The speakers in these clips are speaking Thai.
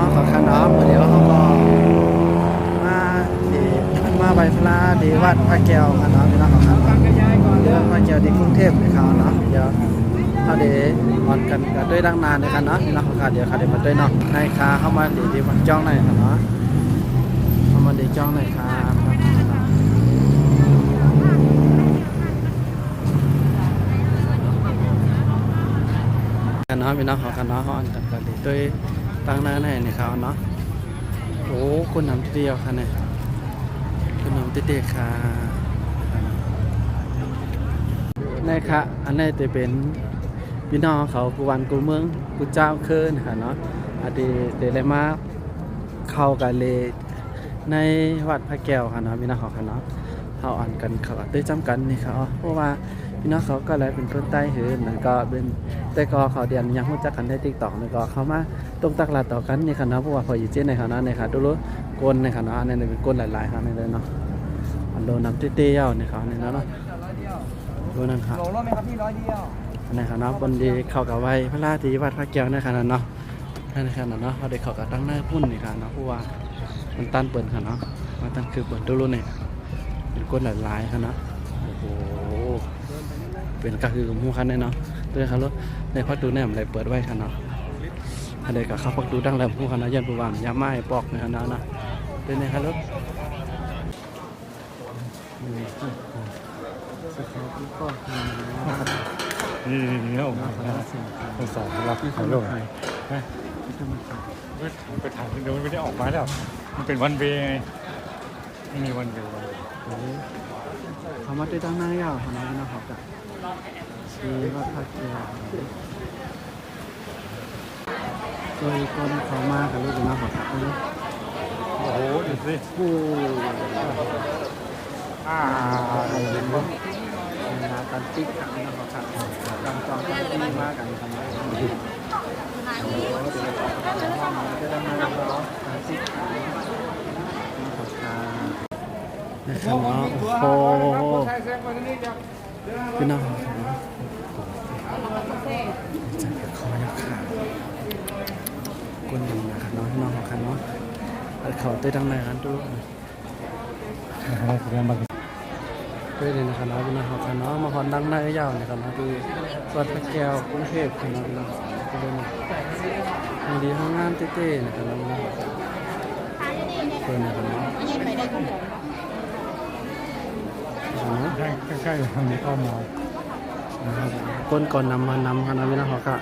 น้องขอคันน้องเดี๋ยวเขาก็มาดีมาใบพลาดีวัดพระแก้วคันน้องพี่น้องขอคันน้องเดี๋ยวพระแก้วที่กรุงเทพเลยเขาเนาะเดี๋ยวเขาเดี๋ยวออนกันกันด้วยดังนานเลยคันเนาะพี่น้องขอคันเดี๋ยวเขาเดี๋ยวมาด้วยเนาะในคาเข้ามาดีดีมันจ้องในคันเนาะเข้ามาดีจ้องในคาคันเนาะพี่น้องขอคันเนาะเขาออนกันกันดีด้วย ตั้งหน้าในนี่เขาเนาะโอ้คนนำเดียวค่ะเนี่ยคนนำเด็กๆค่ะนี่ค่ะอันนี้จะเป็นพี่น้องเขากูวันกูเมืองกูเจ้าเคินค่ะเนาะอันนี้เดลมาเข้ากันเลยในวัดพระแก้วค่ะเนาะพี่น้องเขาค่ะเนาะ เขาอ่านกันเขาก็ได้จำกันนี่ค่ะอ๋อเพราะว่าพี่น้องเขาก็เลยเป็นคนใต้เหินแล้วก็เป็นแต่ก็เขาเดียนยังรู้จักกันได้ติ๊กต็อกแล้วก็เขามาตรงตักหลาต่อกันนี่ค่ะเนาะเพราะว่าพออยู่เจนในค่ะเนะในค่ะดูรู้กลในค่ะเนาะอันเป็นกลหลายๆค่ะนี่เลยเนาะอันโดนน้ำเตี้ยๆยวในค่ะนี่เนเนาะดูนั่นค่ะโลรถไหมครับพี่ร้อยเดียวอันนี้ค่ะเนาะบนดีเข้ากับไว้พระราชวัดพระแก้วในค่ะเนาะนั่นค่ะเนาะเขาได้เข้ากับตั้งหน้าพุ่นนี่ค่ะเนาะเพราะว่ามันตันเปิดค่ะเนาะมันตันคือเปิดดูรู้เนี่ย เป็นกลหลายๆค่ะเนาะโอ้โหเป็นก็คือมูคันเนี่ยเนาะด้วยค่ะรถในพัดดูแนมอะไรเปิดไว้ค่ะเนาะอันเดียกับข้าวพักดูดังแรมผู้คณะยันผู้วามยาไม้ปอกในคณะนะเป็นไงครับรถสกอพี่ก็นี่นี่นี่เอาคมาณะสิ่งภาษาลับที่ถ่ายทำรูปไทยไปถ่ายเดี๋ยวมันไม่ได้ออกมาแล้ว มันเป็นวันเวไงไม่มีวันเวย์วันเว ยตั้งหน้ายาวคณะนะเขากับชีวัดพระเกียรโดยคนเขามากับลูกนะเขากับเออโอ้โหดูสิผู้อ่าเห็นว่านาการติ๊กขังนะเขากับกำจองที่มีมากันทำไมนะครับเนาะโอ้โหพี่น้องจะขอยกขาก้นหนึ่งนะครับเนาะพี่น้องของคันเนาะเขาเต้ดังในกันดูเรียนบางด้วยเลยนะครับเนาะพี่น้องของคันเนาะมาฮอนดังในยาวนะครับเนาะคือวัดพระแก้วกรุงเทพครับเนาะพี่น้องก็เลยมีดีห้องงานเต้ๆนะครับเนาะเพื่อนนะครับเนาะ ใกล้ทางนี้เข้ามานะครับคนก่อนนำมานำคณะวินาหอกะ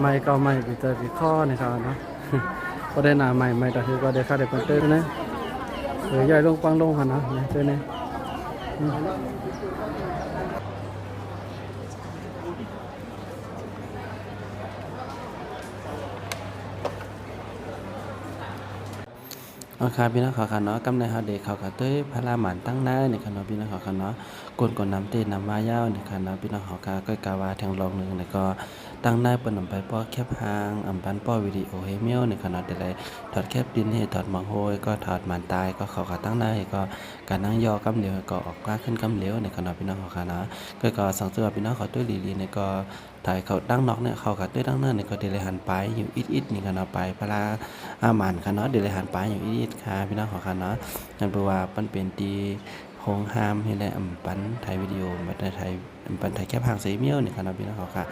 ไม่ก็ไม่ไปเจอกี่ข้อในะครับเนาะก็ได้หนาใหม่ใหม่แต่คือก็ได้ค่าได้เปิดเต้นนะเดี๋ยวใหญ่ลงปังลงค่ะนะเต้นเนี่ย อืมโอเคพี่น้องขอขันเนาะกำในเฮาเด็กเขาก็เต้ยพระราหมันตั้งหน้าในคันเนาะพี่น้องขอขันเนาะกวนกวนน้ำเต้นน้ำมายาวในคันเนาะพี่น้องขอกาก้อยกาวาแทงรองหนึ่งแล้วก็ตั้งหน้าเปิ้นนำไปป้อแคบหางอำปันป้อวิดีโอให้เมียวในคันเนาะแต่ไรถอดแคบดินให้ถอดมองโหยก็ถอดหมันตายก็เขาก็ตั้งหน้าให้ก็การนั่งยอกำเหลวก็ออกมาขึ้นกำเหลวในคันเนาะพี่น้องขอขันเนาะก็ก็สังเกตพี่น้องขอด้วลีลีในก็ ถ่ายเขาดังนอกเนี่ยเขาก็ด้วยดังเนินในก็เดลหันไปอยู่อิดๆนี่คันเนาไปพระราอาหมันคันเนาะเดลหันไปอยู่อิดๆค่ะพี่น้องขอขันเนาะนั่นแปลว่ามันเป็นตีโฮงฮามให้ได้อำปันถ่ายวิดีโอมาได้ถ่ายอำปันถ่ายแค่พางเสียเมียวนี่ครับพี่น้องขาค่ะ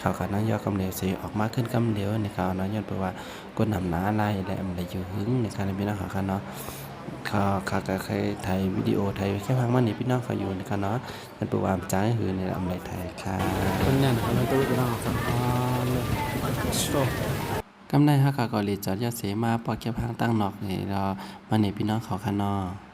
เขาค่ะนั่งย่อกำเหลวสีออกมาขึ้นกำเหลวนี่ครับเนาะย้อนแปลว่าก้นนำหนาลายและอำไรอยู่หึงนี่ครับพี่น้องขาค่ะเนาะ เขาเขาก็เคยถ่ายวิดีโอถ่ายแค่พางมันนี่พี่น้องเขาอยู่นี่ครับเนาะนั่นแปลว่าจ้างหือในอำไรถ่ายค่ะคนนี้นะครับเราตู้พี่น้องครับอ๋อเลยกำไรฮักกะกอลีจอดยาเสมาปอกเก็บหางตั้งนอกนี่เรามานี่พี่น้องเขาค่ะเนาะ